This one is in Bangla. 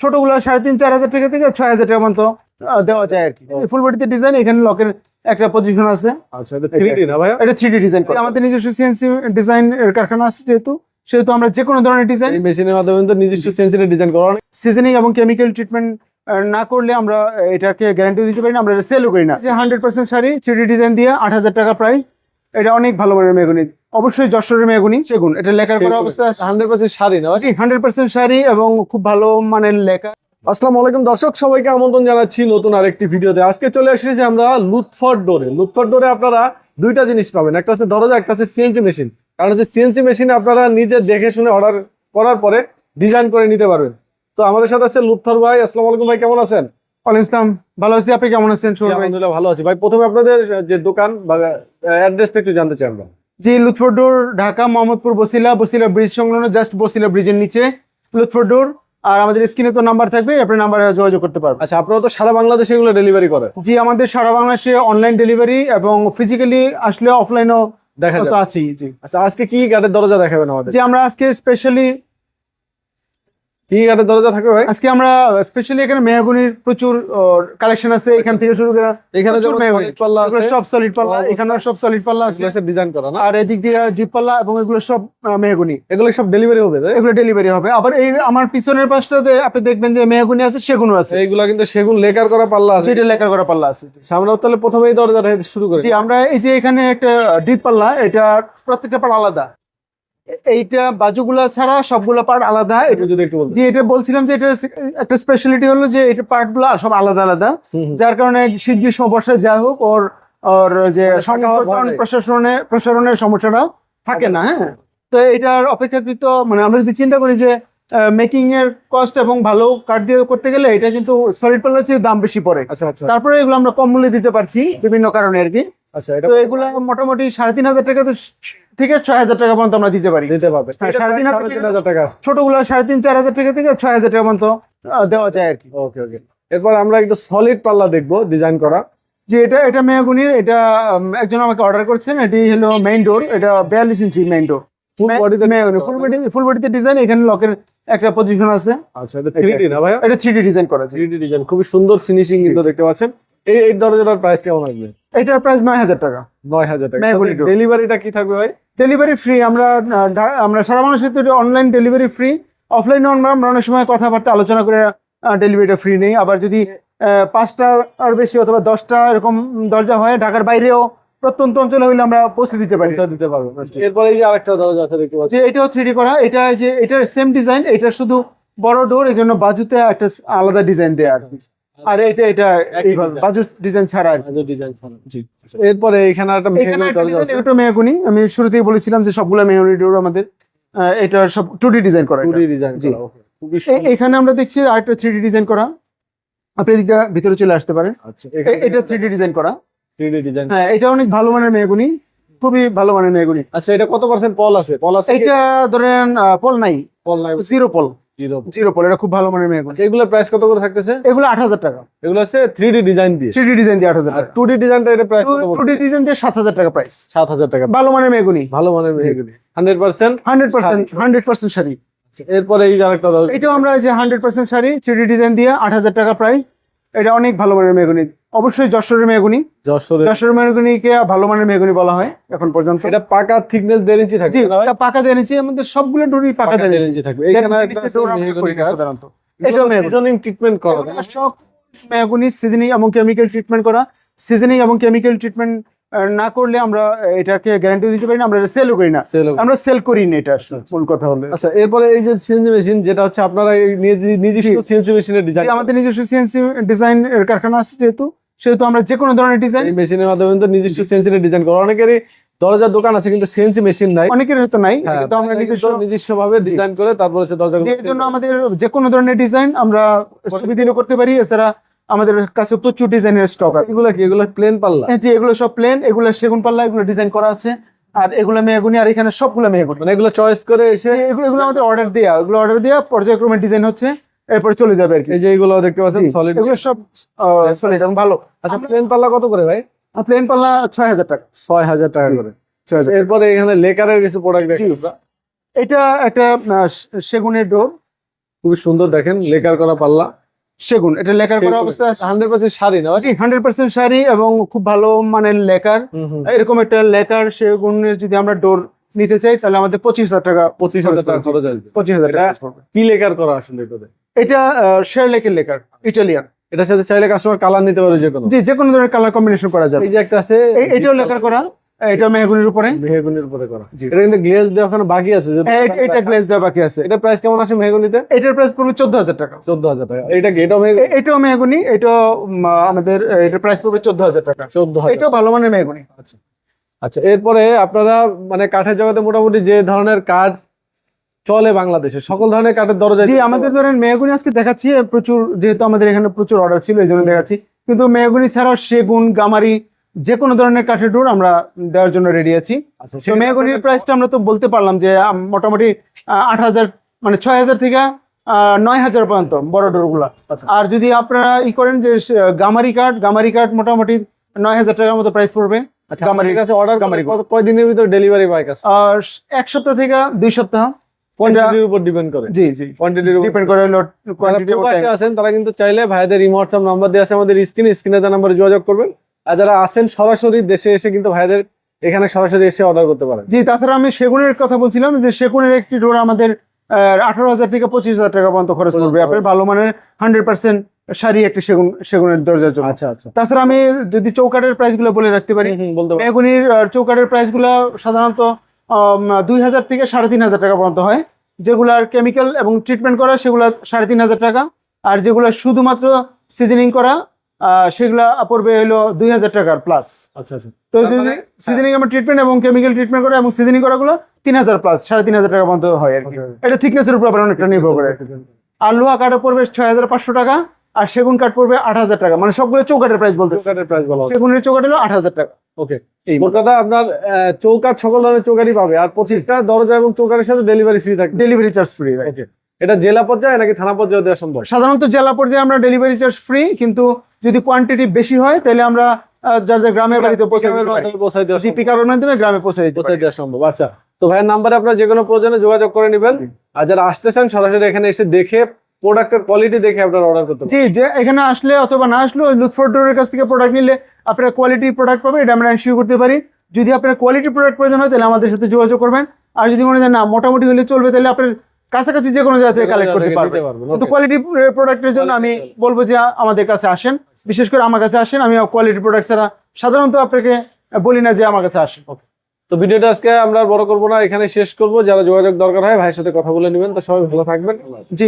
ছোটগুলো সাড়ে তিন চার হাজার টাকা থেকে ছয় হাজার টাকা মতো দেওয়া যায় আর কি। ফুল বডিতে ডিজাইন এখানে লকের একটা পজিশন আছে। আচ্ছা এটা না ডিজাইন আমাদের নিজস্ব সিএনসি ডিজাইন এর কারখানা আছে যেহেতু সেহেতু আমরা যে কোনো ধরনের ডিজাইন এই মেশিনের মাধ্যমে কিন্তু নিজস্ব সেন্সিটিভ ডিজাইন করা সিজনিং এবং কেমিক্যাল ট্রিটমেন্ট না করলে আমরা এটাকে গ্যারান্টি দিতে পারি না আমরা সেলও করি না। যে hundred percent sari three design দিয়ে আট হাজার টাকা প্রাইস এটা অনেক ভালো মানের মেগুনি। অবশ্যই যশোরের মেগুনি। সেগুন এটা লেখার করা অবস্থা আছে? হান্ড্রেড পার্সেন্ট শাড়ি না? জি হান্ড্রেড পার্সেন্ট শাড়ি এবং খুব ভালো মানের লেখা। আসসালামু আলাইকুম দর্শক সবাইকে আমন্ত্রণ জানাচ্ছি নতুন আরেকটি ভিডিওতে। আজকে চলে এসেছি আমরা লুৎফর ডোরে। লুৎফর ডোরে আপনারা দুইটা জিনিস পাবেন। একটা হচ্ছে দরজা একটা হচ্ছে সিএনসি মেশিন কারণ হচ্ছে সিএনসি মেশিনে আপনারা নিজে দেখে শুনে অর্ডার করার পরে ডিজাইন করে নিতে পারবেন। তো আমাদের সাথে আছে লুৎফর ভাই। আসসালামু আলাইকুম ভাই কেমন আছেন? ওয়ালাইকুম ইসলাম ভালো আছি আপনি কেমন আছেন? জি, আলহামদুলিল্লাহ ভালো আছি। ভাই প্রথমে আপনাদের যে দোকান বা অ্যাড্রেসটা একটু জানতে চাই আমরা। জি লুৎফরডোর ঢাকা মোহাম্মদপুর বসিলা। বসিলা ব্রিজ সংলগ্ন জাস্ট বসিলা ব্রিজের নিচে। লুৎফরডোর আর আমাদের স্ক্রিনে তো নাম্বার থাকবে আপনি নাম্বারে যোগাযোগ করতে পারবেন। আচ্ছা আপনারা তো সারা বাংলাদেশে এগুলো ডেলিভারি করে। জি আমাদের সারা বাংলাদেশে অনলাইন ডেলিভারি এবং ফিজিক্যালি আসলে অফলাইনও দেখা তো যায় আছেই জি। আচ্ছা আজকে কি গাড়ির দরজা দেখাবেন আমাদের? যে আমরা আজকে স্পেশালি কি গাড়ির দরজা থাকবে ভাই? আজকে আমরা স্পেশালি এখানে মেহগুনির প্রচুর কালেকশন আছে। এখান থেকে শুরু করে এখানে যেমন। পাল্লা আছে। সব সলিড পাল্লা। এখানে সব সলিড পাল্লা আছে। ডিজাইন করা না? আর এদিক দিয়ে জিপ পাল্লা এবং এগুলো সব মেহগুনি। এগুলো সব ডেলিভারি হবে? এগুলো ডেলিভারি হবে। আবার এই আমার পিছনের পাশটাতে আপনি দেখবেন যে মেহগুনি আছে সেগুনও আছে। এইগুলা কিন্তু সেগুন লেকার করা পাল্লা আছে। যেটা লেখার করা পাল্লা আছে। সামনে তাহলে প্রথমেই দরজাটা শুরু করে। আমরা এই যে এখানে একটা ডিপ পাল্লা এটা প্রত্যেকটা পার্ট আলাদা। এইটা বাজুগুলা ছাড়া সবগুলো পার্ট আলাদা। এটা যদি একটু বলতে এটা বলছিলাম যে এটা একটা স্পেশালিটি হলো যে এটা পার্টগুলো সব আলাদা আলাদা। যার কারণে শীত গ্রীষ্ম বর্ষায় যা হোক ওর ওর যে মানে। প্রশাসনে প্রসারণের সমস্যাটা থাকে না হ্যাঁ। তো এটার অপেক্ষাকৃত মানে আমরা যদি চিন্তা করি যে মেকিং এর কস্ট এবং ভালো কাঠ দিয়ে করতে গেলে এটা কিন্তু সলিড পাল্লার চেয়ে দাম বেশি পড়ে। আচ্ছা আচ্ছা। তারপরে এগুলো আমরা কম মূল্যে দিতে পারছি বিভিন্ন কারণে আর কি। আচ্ছা এটা তো এগুলো মোটামুটি সাড়ে তিন হাজার টাকা থেকে ছয় হাজার টাকা পর্যন্ত আমরা দিতে পারি। দিতে পারবে। হ্যাঁ, সাড়ে তিন হাজার তিন হাজার টাকা। ছোটগুলো সাড়ে তিন চার হাজার টাকা থেকে ছয় হাজার টাকা পর্যন্ত দেওয়া যায় আর কি। ওকে ওকে। এরপর আমরা একটু সলিড পাল্লা দেখব ডিজাইন করা। যে এটা এটা মেয়াগুনির এটা একজন আমাকে অর্ডার করছেন এটি হলো মেইন ডোর এটা বিয়াল্লিশ ইঞ্চি মেইন ডোর ফুল বডিতে ফুল বডি ফুল বডিতে ডিজাইন এখানে লকের একটা পজিশন আছে। আচ্ছা এটা থ্রি ডি না ভাইয়া? এটা থ্রি ডি ডিজাইন করা আছে থ্রি ডি ডিজাইন খুবই সুন্দর ফিনিশিং কিন্তু দেখতে পাচ্ছেন। এই এই দরজাটার প্রাইস কেমন আসবে? এটার প্রাইস নয় হাজার টাকা। নয় হাজার টাকা। ডেলিভারিটা কি থাকবে ভাই? ডেলিভারি ফ্রি আমরা আমরা সারা মানুষের তো অনলাইন ডেলিভারি ফ্রি অফলাইনে আমরা অনেক সময় কথাবার্তা আলোচনা করে ডেলিভারিটা ফ্রি নেই। আবার যদি পাঁচটা আর বেশি অথবা দশটা এরকম দরজা হয় ঢাকার বাইরেও প্রত্যন্ত অঞ্চলে হইলে আমরা পৌঁছে দিতে পারি। দিতে পারব এরপরে এই যে আরেকটা দরজা আছে দেখতে পাচ্ছি। এটাও থ্রি করা এটা যে এটার সেম ডিজাইন এটা শুধু বড় ডোর এই জন্য বাজুতে একটা আলাদা ডিজাইন দেয়া আর কি আর এটা এটা এইভাবে বাজু ডিজাইন ছাড়া কি। ডিজাইন জি। এরপরে এখানে একটা মেহগনি দরজা আছে। এটা মেহগুনি আমি শুরুতেই বলেছিলাম যে সবগুলো মেহগুনি ডোর আমাদের এটা সব টু ডি ডিজাইন করা এটা। টুডি ডিজাইন করা। খুবই এখানে আমরা দেখছি আরেকটা থ্রি ডি ডিজাইন করা। আপনি এদিকে ভিতরে চলে আসতে পারেন। আচ্ছা এটা থ্রি ডি ডিজাইন করা। থ্রি ডি ডিজাইন হ্যাঁ এটা অনেক ভালো মানের মেহগুনি খুবই ভালো মানের মেহগুনি আচ্ছা এটা কত পার্সেন্ট পল আছে? পল আছে এটা ধরেন পল নাই। পল নাই। জিরো পল। জিরো জিরো পল এটা খুব ভালো মানের মেহগুনি আচ্ছা এগুলোর প্রাইস কত করে থাকতেছে? এগুলো আট হাজার টাকা। এগুলো আছে থ্রি ডি ডিজাইন দিয়ে। থ্রি ডি ডিজাইন দিয়ে আট হাজার আর টু ডি ডিজাইনটা এটা প্রাইস টু ডি ডিজাইন দিয়ে সাত হাজার টাকা প্রাইস সাত হাজার টাকা। ভালো মানের মেহগুনি ভালো মানের mahogany hundred percent hundred percent hundred percent sari. এরপরে এই আরেকটা এটাও আমরা যে hundred percent sari three design দিয়ে আট হাজার টাকা প্রাইস এটা অনেক ভালো মানের মেহগুনি অবশ্যই যশোরের মেগুনি যশোরের যশোরের মেহগুনিকে ভালো মানের মেগুনি বলা হয় এখন পর্যন্ত। এটা পাকা থিকনেস দেড় ইঞ্চি থাকবে। ভাই? এটা পাকা দেড় ইঞ্চি আমাদের সবগুলো ডুরি পাকা দেড় ইঞ্চি। থাকবে। সাধারণত। এটা মেগুনি ট্রিটমেন্ট করা মেগুনি সিজনিং এবং কেমিক্যাল ট্রিটমেন্ট করা। সিজনিং এবং কেমিক্যাল ট্রিটমেন্ট না করলে আমরা এটাকে গ্যারান্টি দিতে পারি না আমরা সেলও করি না। আমরা সেল করি না এটা মূল কথা হলো। আচ্ছা এরপরে এই যে সিএনজি মেশিন যেটা হচ্ছে আপনারা এই নিজে- নিজস্ব। সিএনজি মেশিনের ডিজাইন আমাদের নিজস্ব সিএনসি ডিজাইন এর কারখানা আছে যেহেতু সেহেতু আমরা যে কোনো ধরনের ডিজাইন এই মেশিনের মাধ্যমে কিন্তু নিজস্ব সিএনসি ডিজাইন করা। অনেকেরই দরজার দোকান আছে কিন্তু সিএনসি মেশিন নাই। অনেকের হয়তো নাই হ্যাঁ, কিন্তু আমরা নিজস্ব নিজস্ব ভাবে ডিজাইন করে তারপর হচ্ছে দরজা যে জন্য আমাদের যে কোনো ধরনের ডিজাইন আমরা ছবি দিলে করতে পারি এছাড়া আমাদের কাছে প্রচুর ডিজাইনের স্টক আছে। এগুলো কি? এগুলো প্লেন পাল্লা? এই যে এগুলো সব প্লেন এগুলো সেগুন পাল্লা এগুলো ডিজাইন করা আছে। আর এগুলো মেহগুনি আর এখানে সবগুলো মেহগুনি। মানে এগুলো চয়েস করে এসে এগুলো এগুলো আমাদের অর্ডার দেওয়া এগুলো অর্ডার দেওয়া পর্যায়ক্রমে ডিজাইন হচ্ছে এরপর চলে যাবে আর কি। এই যে এগুলো দেখতে পাচ্ছেন সলিড এগুলো সব সলিড এবং ভালো। আচ্ছা প্লেন পাল্লা কত করে ভাই? প্লেন পাল্লা ছয় হাজার টাকা। ছয় হাজার টাকা করে। ছয় হাজার এরপরে এখানে লেকারের কিছু প্রোডাক্ট জি। এটা একটা সেগুনের ডোর। খুবই সুন্দর দেখেন লেকার করা পাল্লা। সেগুন এটা লেকার করা অবস্থা হান্ড্রেড পার্সেন্ট শাড়ি না জি হান্ড্রেড পার্সেন্ট শাড়ি এবং খুব ভালো মানের হুম। এরকম একটা লেকার সেগুনের যদি আমরা ডোর নিতে চাই তাহলে আমাদের পঁচিশ হাজার টাকা পঁচিশ হাজার টাকা খরচ আসবে। পঁচিশ হাজার টাকা। কি লেকার করা আসলে এটা শেয়ার লেকের লেকার ইটালিয়ান এটার সাথে চাইলে কাস্টমার কালার নিতে পারে যে কোনো জি যে কোনো ধরনের কালার কম্বিনেশন করা যাবে। এই যে একটা আছে এটাও লেখার করা। এটা মেহগুনির উপরে? মেহগুনির উপরে করা। এটা কিন্তু গ্লেজ দেওয়া ওখানে বাকি আছে? এটা গ্লেজ দেওয়া বাকি আছে। এটা প্রাইস কেমন আসে মেহগুনিতে? এটার প্রাইস পড়বে চোদ্দ হাজার টাকা। চোদ্দ হাজার টাকা। এটা এটাও মেহগুনি? এটাও মেহগুনি এটা আমাদের এটার প্রাইস পড়বে চোদ্দ হাজার টাকা। চোদ্দ হাজার এটাও ভালো মানের মেহগুনি। আচ্ছা। আচ্ছা এরপরে আপনারা মানে কাঠের জগতে মোটামুটি যে ধরনের কাঠ চলে বাংলাদেশে সকল ধরনের কাঠের দরজা জি আমাদের ধরেন মেহগুনি আজকে দেখাচ্ছি প্রচুর যেহেতু আমাদের এখানে প্রচুর অর্ডার ছিল এই জন্য দেখাচ্ছি। কিন্তু মেহগুনি ছাড়াও সেগুন গামারি যে কোনো ধরনের কাঠের ডোর আমরা দেওয়ার জন্য রেডি আছি। আচ্ছা তো মেহগুনির প্রাইসটা আমরা তো বলতে পারলাম যে মোটামুটি আট হাজার মানে ছয় হাজার থেকে নয় হাজার পর্যন্ত বড় ডোরগুলা। আচ্ছা। আর যদি আপনারা ই করেন যে গামারি কাঠ গামারি কাঠ মোটামুটি নয় হাজার টাকার মতো প্রাইস পড়বে। আচ্ছা গামারি- কাছে অর্ডার গামারি ভিতর ডেলিভারি কাছে? আর এক সপ্তাহ থেকে দুই সপ্তাহ। কোয়ান্টিটির উপর ডিপেন্ড করে। জি জি। কোয়ান্টিটির উপর ডিপেন্ড করে। আছেন তারা কিন্তু চাইলে ভাইদের ইমো হোয়াটসঅ্যাপ নাম্বার দিয়ে আছে আমাদের স্ক্রিনে স্ক্রিনে তার নাম্বারে যোগাযোগ করবেন। আর যারা আছেন সরাসরি দেশে এসে কিন্তু ভাইদের এখানে সরাসরি এসে অর্ডার করতে পারেন। জি তাছাড়া আমি সেগুনের কথা বলছিলাম যে সেগুনের একটি ডোর আমাদের আঠারো হাজার থেকে পঁচিশ হাজার টাকা পর্যন্ত খরচ করবে আপনার ভালো মানের হান্ড্রেড পার্সেন্ট শাড়ি একটি সেগুন সেগুনের দরজার জন্য। আচ্ছা আচ্ছা। তাছাড়া আমি যদি চৌকাটের প্রাইসগুলো বলে রাখতে পারি বেগুনির চৌকাটের প্রাইসগুলো সাধারণত দুই হাজার থেকে সাড়ে তিন হাজার টাকা পর্যন্ত হয়। যেগুলার কেমিক্যাল এবং ট্রিটমেন্ট করা সেগুলো সাড়ে তিন হাজার টাকা। আর যেগুলো শুধুমাত্র সিজনিং করা সেগুলা পড়বে হলো দুই হাজার টাকার প্লাস আচ্ছা আচ্ছা। তো যদি মানে- সিজনিং আমার ট্রিটমেন্ট এবং কেমিক্যাল ট্রিটমেন্ট করা এবং সিজনিং করাগুলো তিন হাজার প্লাস সাড়ে তিন হাজার টাকা পর্যন্ত হয় আর কি। এটা থিকনেসের উপর আবার অনেকটা নির্ভর করে। আর লোহা কাঠে পড়বে ছয় হাজার পাঁচশো টাকা আর সেগুন কাঠ পড়বে আট হাজার টাকা। মানে সবগুলো চৌকাঠের প্রাইস বলতে। সেগুনের চৌকাঠ হলো আট হাজার টাকা। ওকে এই মোট কথা আপনার সকল ধরনের পাবে আর দরজা এবং সাথে ডেলিভারি ফ্রি থাকবে। ডেলিভারি চার্জ ফ্রি এটা জেলা পর্যায়ে নাকি থানা পর্যায়ে দেওয়া সম্ভব? সাধারণত জেলা পর্যায়ে আমরা ডেলিভারি চার্জ ফ্রি কিন্তু যদি কোয়ান্টিটি বেশি হয় তাহলে আমরা যার যার গ্রামের বাড়িতে পৌঁছে পিকআপের মাধ্যমে দেওয়া পিক আপের মাধ্যমে গ্রামে পৌঁছাই পারি। দেওয়া সম্ভব। আচ্ছা তো ভাইয়ের নাম্বারে আপনার যে কোনো প্রয়োজনে যোগাযোগ করে নেবেন। আর যারা আসতে চান সরাসরি এখানে এসে দেখে প্রোডাক্টের কোয়ালিটি দেখে আপনারা অর্ডার করতে জি যে এখানে আসলে অথবা না আসলে লুৎফোর্ডোরের কাছ থেকে প্রোডাক্ট নিলে আপনারা কোয়ালিটি প্রোডাক্ট পাবেন এটা আমরা এনশিওর করতে পারি। যদি আপনার কোয়ালিটি প্রোডাক্ট প্রয়োজন হয় তাহলে আমাদের সাথে যোগাযোগ করবেন। আর যদি মনে হয় না মোটামুটি হলে চলবে তাহলে আপনার কাছাকাছি যে কোনো জায়গা থেকে কালেক্ট করতে পারবেন। কিন্তু। কোয়ালিটি প্রোডাক্টের জন্য আমি বলব যে আমাদের কাছে আসেন। বিশেষ করে আমার কাছে আসেন আমি কোয়ালিটি প্রোডাক্ট ছাড়া সাধারণত আপনাকে বলি না যে আমার কাছে আসেন। ওকে তো ভিডিওটা আজকে আমরা বড় করব না এখানে শেষ করব। যারা যোগাযোগ দরকার হয় ভাইয়ের সাথে কথা বলে নেবেন। তো সবাই ভালো থাকবেন। জি।